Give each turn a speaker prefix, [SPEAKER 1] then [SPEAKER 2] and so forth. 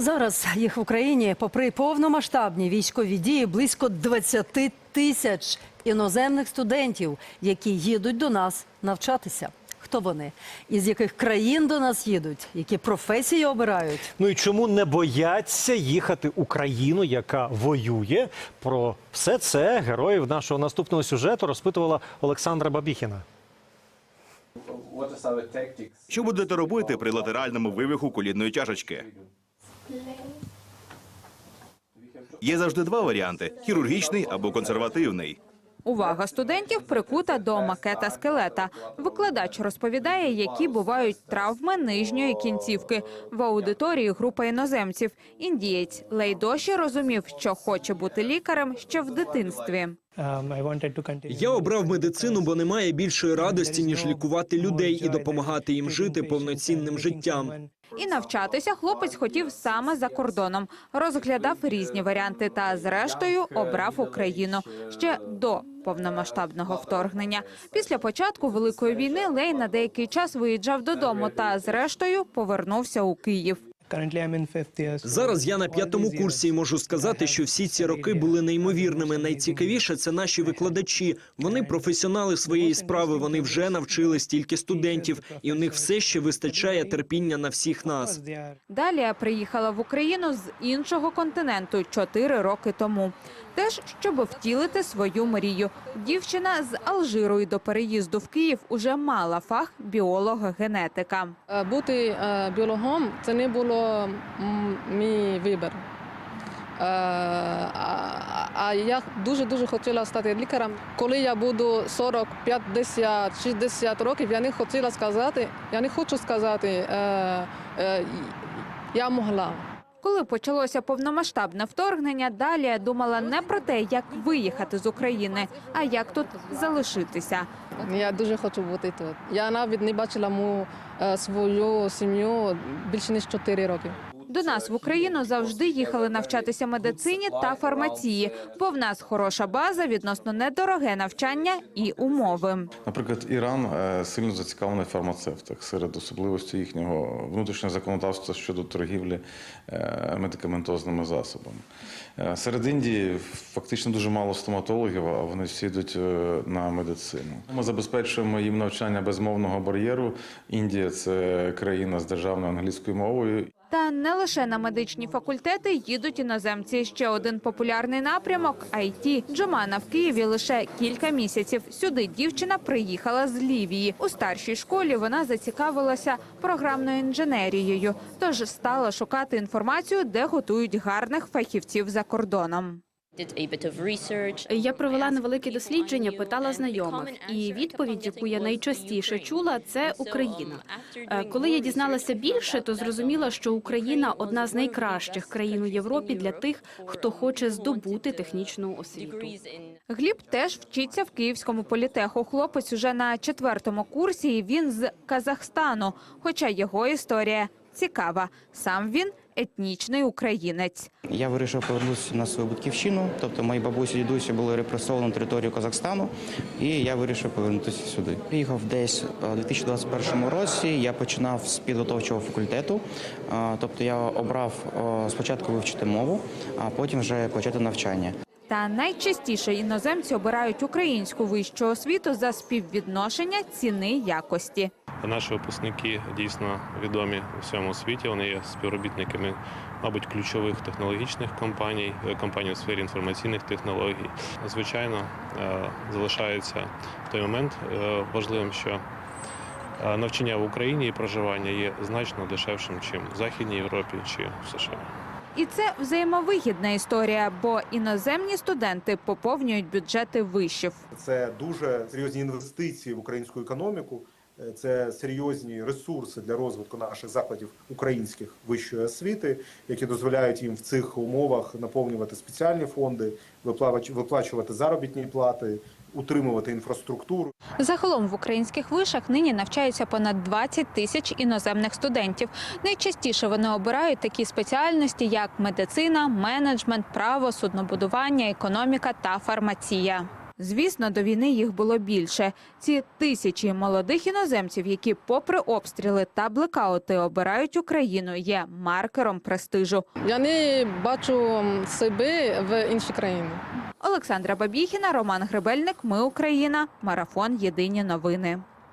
[SPEAKER 1] Зараз їх в Україні, попри повномасштабні військові дії, близько 20 тисяч іноземних студентів, які їдуть до нас навчатися. Хто вони? Із яких країн до нас їдуть? Які професії обирають?
[SPEAKER 2] Ну і чому не бояться їхати у країну, яка воює? Про все це героїв нашого наступного сюжету розпитувала Олександра Бабіхіна.
[SPEAKER 3] Що будете робити при латеральному вивиху колінної чашечки? Є завжди два варіанти: хірургічний або консервативний.
[SPEAKER 4] Увага студентів прикута до макета скелета. Викладач розповідає, які бувають травми нижньої кінцівки. В аудиторії група іноземців. Індієць Лейдоші розумів, що хоче бути лікарем ще в дитинстві.
[SPEAKER 5] Я обрав медицину, бо немає більшої радості, ніж лікувати людей і допомагати їм жити повноцінним життям.
[SPEAKER 4] І навчатися хлопець хотів саме за кордоном. Розглядав різні варіанти та, зрештою, обрав Україну ще до повномасштабного вторгнення. Після початку великої війни Лей на деякий час виїжджав додому та, зрештою, повернувся у Київ.
[SPEAKER 5] Зараз я на п'ятому курсі і можу сказати, що всі ці роки були неймовірними. Найцікавіше це наші викладачі. Вони професіонали своєї справи. Вони вже навчили стільки студентів, і у них все ще вистачає терпіння на всіх нас.
[SPEAKER 4] Далі приїхала в Україну з іншого континенту чотири роки тому. Теж щоб втілити свою мрію. Дівчина з Алжиру і до переїзду в Київ уже мала фах біолога-генетика.
[SPEAKER 6] Е, Бути е, біологом це не було мій вибір. Е, А, я дуже дуже хотіла стати лікарем. Коли я буду 40, 50, 60 років, я не хотіла сказати, я не хочу сказати, я могла.
[SPEAKER 4] Коли почалося повномасштабне вторгнення, далі думала не про те, як виїхати з України, а як тут залишитися.
[SPEAKER 6] Я дуже хочу бути тут. Я навіть не бачила мою, е, свою сім'ю більше ніж 4 роки.
[SPEAKER 4] До нас в Україну завжди їхали навчатися медицині та фармації, бо в нас хороша база, відносно недороге навчання і умови.
[SPEAKER 7] Наприклад, Іран е, сильно зацікавлений в фармацевтах серед особливостей їхнього внутрішнього законодавства щодо торгівлі е, медикаментозними засобами. Е, Серед Індії фактично дуже мало стоматологів, а вони всі йдуть на медицину. Ми забезпечуємо їм навчання без мовного бар'єру. Індія це країна з державною англійською мовою.
[SPEAKER 4] Та не лише на медичні факультети їдуть іноземці. Ще один популярний напрямок – IT. Джомана в Києві лише кілька місяців. Сюди дівчина приїхала з Лівії. У старшій школі вона зацікавилася програмною інженерією, тож стала шукати інформацію, де готують гарних фахівців за кордоном.
[SPEAKER 8] Я провела невелике дослідження, питала знайомих, і відповідь, яку я найчастіше чула, це Україна. Е, Коли я дізналася більше, то зрозуміла, що Україна одна з найкращих країн у Європі для тих, хто хоче здобути технічну освіту.
[SPEAKER 4] Гліб теж вчиться в Київському політеху. Хлопець уже на четвертому курсі. і Він з Казахстану. Хоча його історія цікава. Сам він етнічний українець.
[SPEAKER 9] Я вирішив повернутися на свою батьківщину. Тобто мої бабусі і дідусі були репресовані на територію Казахстану, і я вирішив повернутися сюди. Приїхав десь е, у 2021 році. Я починав з підготовчого факультету. Е, Тобто я обрав е, спочатку вивчити мову, а потім вже почати навчання.
[SPEAKER 4] Та найчастіше іноземці обирають українську вищу освіту за співвідношення ціни якості.
[SPEAKER 10] Наші випускники дійсно відомі у всьому світі. Вони є співробітниками, мабуть, ключових технологічних компаній, е, компаній у сфері інформаційних технологій. Звичайно, е, залишається в той момент е, важливим, що навчання в Україні і проживання є значно дешевшим, ніж в Західній Європі чи в США.
[SPEAKER 4] І це взаємовигідна історія, бо іноземні студенти поповнюють бюджети вишів.
[SPEAKER 11] Це дуже серйозні інвестиції в українську економіку. Це серйозні ресурси для розвитку наших закладів українських вищої освіти, які дозволяють їм в цих умовах наповнювати спеціальні фонди, виплач- виплачувати заробітні плати, утримувати інфраструктуру.
[SPEAKER 4] Загалом в українських вишах нині навчаються понад 20 тисяч іноземних студентів. Найчастіше вони обирають такі спеціальності, як медицина, менеджмент, право, суднобудування, економіка та фармація. Звісно, до війни їх було більше. Ці тисячі молодих іноземців, які, попри обстріли та блекаути, обирають Україну, є маркером престижу.
[SPEAKER 6] Я не бачу себе в іншій країні.
[SPEAKER 4] Олександра Бабіхіна, Роман Гребельник. Ми Україна. Марафон. Єдині новини.